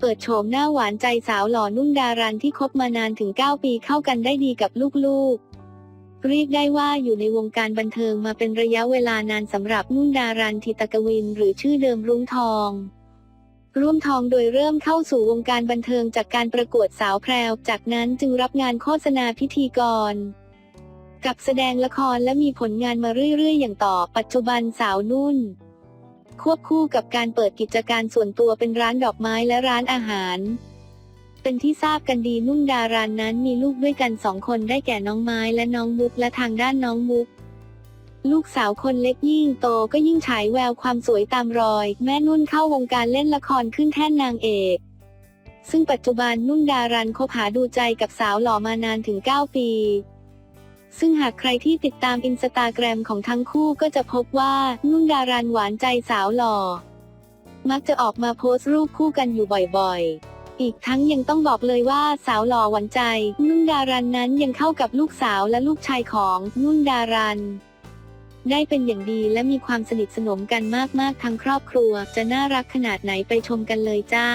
เปิดโฉมหน้าหวานใจสาวหล่อนุ่นดารันที่คบมานานถึง 9 ปีเข้ากันได้ดีกับลูกๆ เรียกได้ว่าอยู่ในวงการบันเทิงมาเป็นระยะเวลานานสำหรับนุ่นดารันทิตกวินหรือชื่อเดิมรุ้งทอง ร่วมทองโดยเริ่มเข้าสู่วงการบันเทิงจากการประกวดสาวแพรว จากนั้นจึงรับงานโฆษณาพิธีกร กับแสดงละครและมีผลงานมาเรื่อยๆ อย่างต่อปัจจุบันสาวนุ่น ควบคู่กับการเปิดกิจการส่วนตัวเป็นร้านดอกไม้และร้านอาหาร เป็นที่ทราบกันดีนุ่นดารานั้นมีลูกด้วยกันสองคนได้แก่น้องไม้และน้องมุกและทางด้านน้องมุกลูกสาวคนเล็กยิ่งโตก็ยิ่งฉายแววความสวยตามรอย แม่นุ่นเข้าวงการเล่นละครขึ้นแท่นนางเอก ซึ่งปัจจุบันนุ่นดารันคบหาดูใจกับสาวหล่อมานานถึง 9 ปี ซึ่งหากใครที่ติดตามอินสตาแกรมของทั้งคู่ก็จะพบว่านุ่นดารันหวานใจสาวหล่อ มักจะออกมาโพสต์รูปคู่กันอยู่บ่อยๆ อีกทั้งยังต้องบอกเลยว่าสาวหล่อหวานใจ นุ่นดารันนั้นยังเข้ากับลูกสาวและลูกชายของนุ่นดารันได้เป็นอย่างดีและมีความสนิทสนมกันมากๆ ทั้งครอบครัว จะน่ารักขนาดไหนไปชมกันเลยจ้า